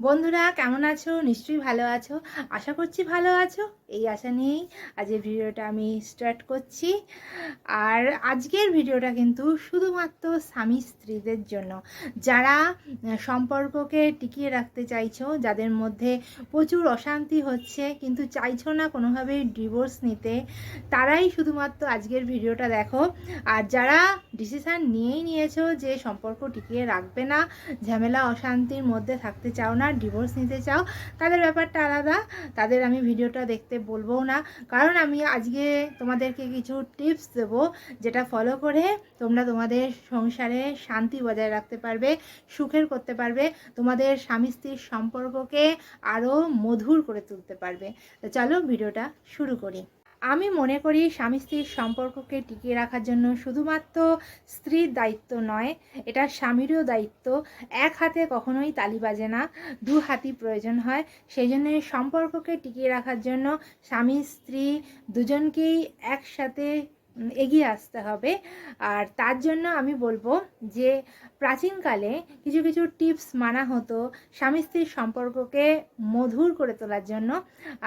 বন্ধুরা, কেমন আছো? নিশ্চয়ই ভালো আছো। আশা করছি ভালো আছো। এই আশা নিয়েই আজকের ভিডিওটা আমি স্টার্ট করছি। আর আজকের ভিডিওটা কিন্তু শুধুমাত্র স্বামী স্ত্রীদের জন্য। যারা সম্পর্ককে টিকিয়ে রাখতে চাইছো, যাদের মধ্যে প্রচুর অশান্তি হচ্ছে, কিন্তু চাইছো না কোনোভাবেই ডিভোর্স নিতে, তারাই শুধুমাত্র আজকের ভিডিওটা দেখো। আর যারা ডিসিশান নিয়েই নিয়েছো যে সম্পর্ক টিকিয়ে রাখবে না, ঝামেলা, অশান্তির মধ্যে থাকতে চাও না ডিভোর্স নিতে চাও, তাদের ব্যাপারটা আলাদা। তাদের আমি ভিডিওটা দেখতে বলব না। কারণ আমি আজকে তোমাদেরকে কিছু টিপস দেবো, যেটা ফলো করে তোমরা তোমাদের সংসারে শান্তি বজায় রাখতে পারবে, সুখের করতে পারবে, তোমাদের স্বামী স্ত্রীর সম্পর্ককে আরও মধুর করে তুলতে পারবে। তো চলো ভিডিওটা শুরু করি। আমি মনে করি স্বামী স্ত্রীর সম্পর্ককে টিকিয়ে রাখার জন্য শুধুমাত্র স্ত্রীর দায়িত্ব নয়, এটা স্বামীরও দায়িত্ব। এক হাতে কখনোই তালি বাজে না, দু হাতই প্রয়োজন হয়। সেই জন্য সম্পর্ককে টিকিয়ে রাখার জন্য স্বামী, স্ত্রী দুজনকেই একসাথে এগিয়ে আসতে হবে। আর তার জন্য আমি বলব যে প্রাচীনকালে কিছু কিছু টিপস মানা হতো স্বামী স্ত্রীর সম্পর্ককে মধুর করে তোলার জন্য।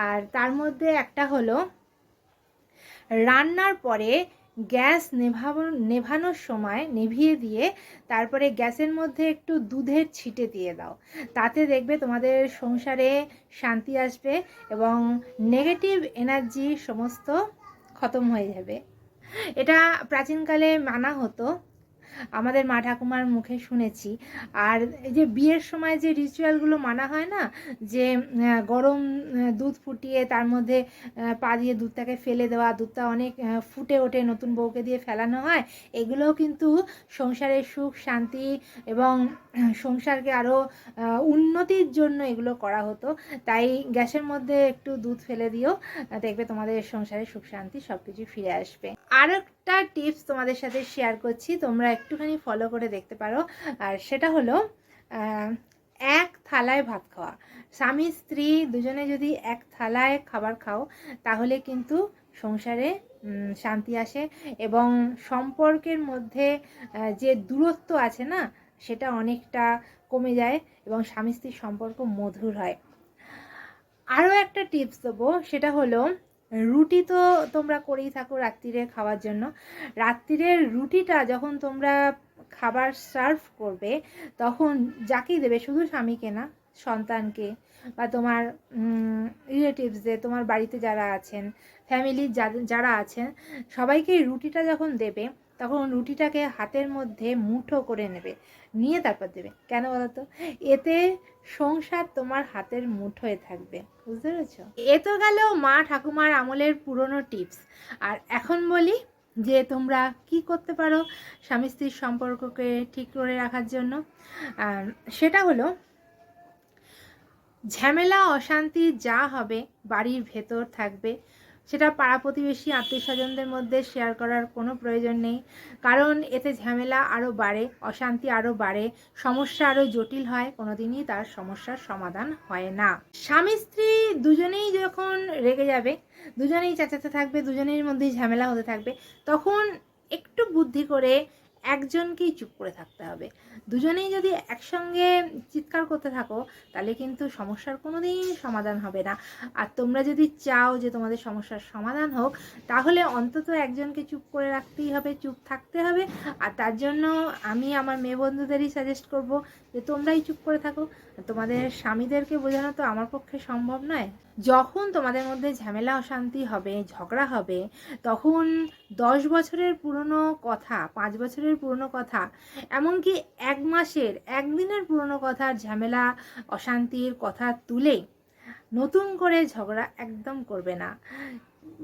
আর তার মধ্যে একটা হলো রান্নার পরে গ্যাস নেভাব, নেভানোর সময় নেভিয়ে দিয়ে তারপরে গ্যাসের মধ্যে একটু দুধের ছিটে দিয়ে দাও। তাতে দেখবে তোমাদের সংসারে শান্তি আসবে এবং নেগেটিভ এনার্জি সমস্ত খতম হয়ে যাবে। এটা প্রাচীনকালে মানা হতো। আমাদের মা ঠাকুমার মুখে শুনেছি। আর এই যে বিয়ের সময় যে রিচুয়ালগুলো মানা হয় না, যে গরম দুধ ফুটিয়ে তার মধ্যে পা দিয়ে দুধটাকে ফেলে দেওয়া, দুধটা অনেক ফুটে ওঠে নতুন বউকে দিয়ে ফেলানো হয়, এগুলোও কিন্তু সংসারের সুখ, শান্তি এবং সংসারকে আরও উন্নতির জন্য এগুলো করা হতো। তাই গ্যাসের মধ্যে একটু দুধ ফেলে দিও দেখবে তোমাদের সংসারে সুখ শান্তি সব কিছু ফিরে আসবে। আর একটা টিপস তোমাদের সাথে শেয়ার করছি, তোমরা একটুখানি ফলো করে দেখতে পারো। আর সেটা হলো এক থালায় ভাত খাওয়া। স্বামী, স্ত্রী দুজনে যদি এক থালায় খাবার খাও, তাহলে কিন্তু সংসারে শান্তি আসে এবং সম্পর্কের মধ্যে যে দূরত্ব আছে না সেটা অনেকটা কমে যায় এবং স্বামী স্ত্রীর সম্পর্ক মধুর হয়। আরও একটা টিপস দেবো, সেটা হলো রুটি তো তোমরা করেই থাকো রাত্রিরে খাওয়ার জন্য। রাত্রিরের রুটিটা যখন তোমরা খাবার সার্ভ করবে, তখন যাকেই দেবে, শুধু স্বামীকে না, সন্তানকে বা তোমার রিলেটিভসদের তোমার বাড়িতে যারা আছেন ফ্যামিলির যারা আছেন, সবাইকে রুটিটা যখন দেবে তখন রুটিটাকে হাতের মধ্যে মুঠো করে নেবে, নিয়ে তারপর দেবে। কেন বলতো? এতে সংসার তোমার হাতের মুঠোয় থাকবে। বুঝতে পেরেছ? এ তো গেল মা ঠাকুমার আমলের পুরনো টিপস। আর এখন বলি যে তোমরা কি করতে পারো স্বামী স্ত্রীর সম্পর্ককে ঠিক করে রাখার জন্য। সেটা হলো, ঝামেলা, অশান্তি যা হবে বাড়ির ভেতর থাকবে। সেটা পাড়া প্রতিবেশী, আত্মীয় স্বজনদের মধ্যে শেয়ার করার কোনো প্রয়োজন নেই। কারণ এতে ঝামেলা আরও বাড়ে, অশান্তি আরও বাড়ে, সমস্যা আরও জটিল হয়, কোনোদিনই তার সমস্যার সমাধান হয় না। স্বামী, স্ত্রী দুজনেই যখন রেগে যাবে, দুজনেই চেঁচাতে থাকবে দুজনের মধ্যেই ঝামেলা হতে থাকবে, তখন একটু বুদ্ধি করে একজনকেই চুপ করে থাকতে হবে। দুজনেই যদি একসঙ্গে চিৎকার করতে থাকো, তাহলে কিন্তু সমস্যার কোনো দিন সমাধান হবে না। আর তোমরা যদি চাও যে তোমাদের সমস্যার সমাধান হোক, তাহলে অন্তত একজনকে চুপ করে রাখতেই হবে, চুপ থাকতে হবে। আর তার জন্য আমি আমার মেয়ে বন্ধুদেরই সাজেস্ট করব যে তোমরাই চুপ করে থাকো। তোমাদের স্বামীদেরকে বোঝানো তো আমার পক্ষে সম্ভব নয়। যখন তোমাদের মধ্যে ঝামেলা, অশান্তি হবে, ঝগড়া হবে, তখন দশ বছরের পুরনো কথা, পাঁচ বছরের পুরনো কথা। এমনকি এক মাসের একদিনের পুরনো কথার ঝামেলা, অশান্তির কথা তুলে নতুন করে ঝগড়া একদম করবে না।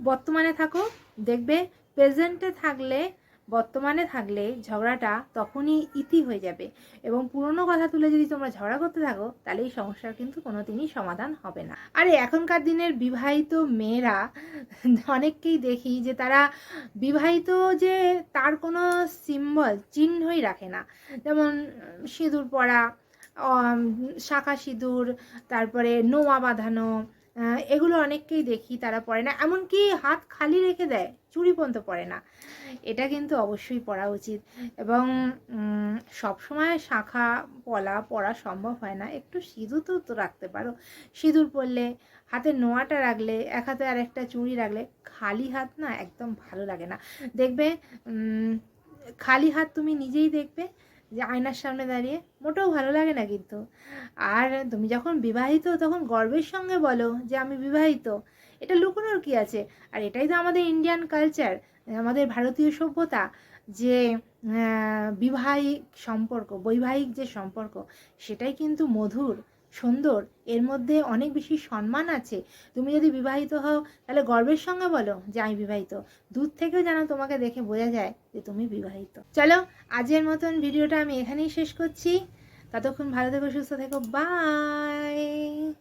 বর্তমানে থাকো, দেখবে প্রেজেন্টে থাকলে বর্তমানে থাকলে ঝগড়াটা তখনই ইতি হয়ে যাবে এবং পুরনো কথা তুলে যদি তোমরা ঝগড়া করতে থাকো, তাহলে এই সমস্যার কিন্তু কোনোদিনই সমাধান হবে না। আরে, এখনকার দিনের বিবাহিত মেয়েরা অনেককেই দেখি যে তারা বিবাহিত যে তার কোনো সিম্বল চিহ্নই রাখে না। যেমন সিঁদুর পরা শাখা সিঁদুর, তারপরে নোয়া বাঁধানো এগুলো অনেককেই দেখি, তারা পরে না। এমনকি হাত খালি রেখে দেয়, চুড়ি পর্যন্ত পরে না। এটা কিন্তু অবশ্যই পরা উচিত। এবং সবসময় শাখা পলা পরা সম্ভব হয় না। একটু সিঁদুর তো তো রাখতে পারো। সিঁদুর পরলে, হাতে নোয়াটা রাখলে, এক হাতে আর একটা চুড়ি রাখলে, খালি হাত না একদম ভালো লাগে না। দেখবে খালি হাত তুমি নিজেই দেখবে যে আয়নার সামনে দাঁড়িয়ে মোটেও ভালো লাগে না কিন্তু। আর তুমি যখন বিবাহিত, তখন গর্বের সঙ্গে বলো যে আমি বিবাহিত। এটা লুকোনোর কি আছে? আর এটাই তো আমাদের ইন্ডিয়ান কালচার আমাদের ভারতীয় সভ্যতা যে বিবাহিক সম্পর্ক, বৈবাহিক যে সম্পর্ক, সেটাই কিন্তু মধুর। সুন্দর, এর মধ্যে অনেক বেশি সম্মান আছে। তুমি যদি বিবাহিত হও, তাহলে গর্বের সঙ্গে বলো যে আমি বিবাহিত। দূর থেকেও যেন তোমাকে দেখে বোঝা যায় যে তুমি বিবাহিত। চলো আজের মতন ভিডিওটা আমি এখানেই শেষ করছি। ততক্ষণ ভালো থেকো, সুস্থ থেকো বাই